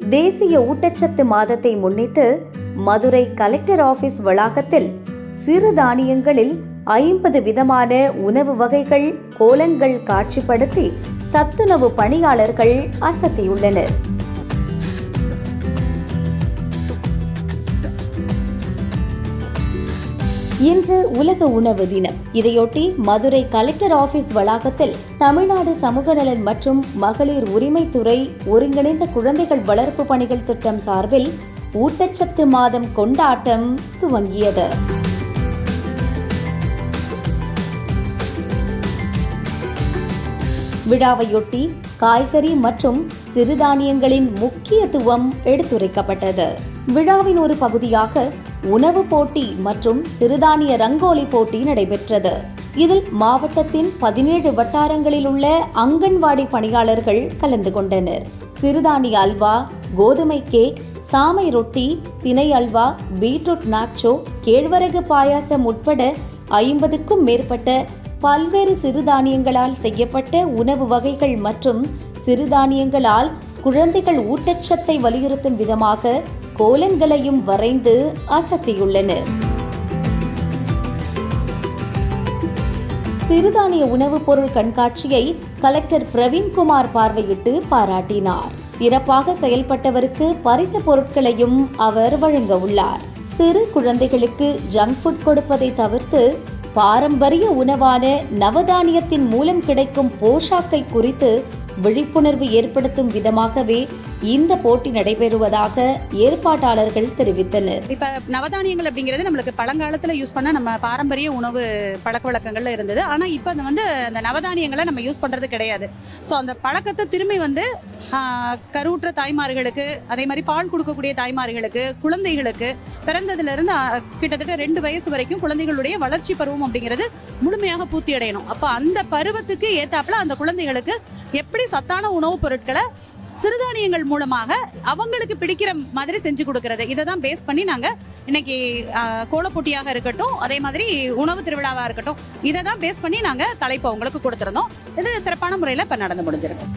தேசிய ஊட்டச்சத்து மாதத்தை முன்னிட்டு மதுரை கலெக்டர் ஆபீஸ் வளாகத்தில் சிறு தானியங்களில் ஐம்பது விதமான உணவு வகைகள் கோலங்கள் காட்சிப்படுத்தி சத்துணவு பணியாளர்கள் அசத்தியுள்ளனர். இன்று உலக உணவு தினம். இதையொட்டி மதுரை கலெக்டர் ஆபீஸ் வளாகத்தில் தமிழ்நாடு சமூக நலன் மற்றும் மகளிர் உரிமைத்துறை ஒருங்கிணைந்த குழந்தைகள் வளர்ப்பு பணிகள் திட்டம் சார்பில் ஊட்டச்சத்து மாதம் கொண்டாட்டம் துவங்கியது. விழாவையொட்டி காய்கறி மற்றும் சிறுதானியங்களின் முக்கியத்துவம் எடுத்துரைக்கப்பட்டது. விழாவின் ஒரு பகுதியாக உணவு போட்டி மற்றும் சிறுதானிய ரங்கோலி போட்டி நடைபெற்றது. இதில் மாவட்டத்தின் பதினேழு வட்டாரங்களில் உள்ள அங்கன்வாடி பணியாளர்கள் கலந்து கொண்டனர். சிறுதானிய அல்வா கோதுமை கேக் சாமை ரொட்டி தினை அல்வா பீட்ரூட் நாச்சோ கேழ்வரகு பாயாசம் உட்பட ஐம்பதுக்கும் மேற்பட்ட பல்வேறு சிறுதானியங்களால் செய்யப்பட்ட உணவு வகைகள் மற்றும் சிறுதானியங்களால் குழந்தைகள் ஊட்டச்சத்தை வலியுறுத்தும் விதமாக கோலங்களையும் வரைந்து அசத்தியுள்ளனர். சிறுதானிய உணவுப் பொருள் கண்காட்சியை கலெக்டர் பிரவீன்குமார் பார்வையிட்டு பாராட்டினார். சிறப்பாக செயல்பட்டவருக்கு பரிசு பொருட்களையும் அவர் வழங்க உள்ளார். சிறு குழந்தைகளுக்கு ஜங்க் ஃபுட் கொடுப்பதை தவிர்த்து பாரம்பரிய உணவான நவதானியத்தின் மூலம் கிடைக்கும் போஷாக்கை குறித்து விழிப்புணர்வு ஏற்படுத்தும் விதமாகவே இந்த போட்டி நடைபெறுவதாக ஏற்பாட்டாளர்கள் தெரிவித்தனர். இப்ப நவதானியங்கள் அப்படிங்கிறது நம்மளுக்கு பழங்காலத்துல யூஸ் பண்ண நம்ம பாரம்பரிய உணவு பழக்க வழக்கங்கள்ல இருந்தது. ஆனா இப்ப அந்த வந்து அந்த நவதானியங்களை நம்ம யூஸ் பண்றது கிடையாது. ஸோ அந்த பழக்கத்தை திரும்பி வந்து கருவுற்ற தாய்மார்களுக்கு அதே மாதிரி பால் கொடுக்கக்கூடிய தாய்மார்களுக்கு குழந்தைகளுக்கு பிறந்ததுல இருந்து கிட்டத்தட்ட ரெண்டு வயசு வரைக்கும் குழந்தைகளுடைய வளர்ச்சி பருவம் அப்படிங்கிறது முழுமையாக பூர்த்தி அடையணும். அப்போ அந்த பருவத்துக்கு ஏத்தாப்புல அந்த குழந்தைகளுக்கு எப்படி சத்தான உணவுப் பொருட்களை சிறுதானியங்கள் மூலமாக அவங்களுக்கு பிடிக்கிற மாதிரி செஞ்சு கொடுக்கறது. இதை தான் பேஸ் பண்ணி நாங்கள் இன்னைக்கு ஆஹ், கோலப்போட்டியாக இருக்கட்டும் அதே மாதிரி உணவு திருவிழாவாக இருக்கட்டும் இதை தான் பேஸ் பண்ணி நாங்கள் தலைப்பு அவங்களுக்கு கொடுத்துருந்தோம். இது சிறப்பான முறையில் இப்போ நடந்து முடிஞ்சிருக்கு.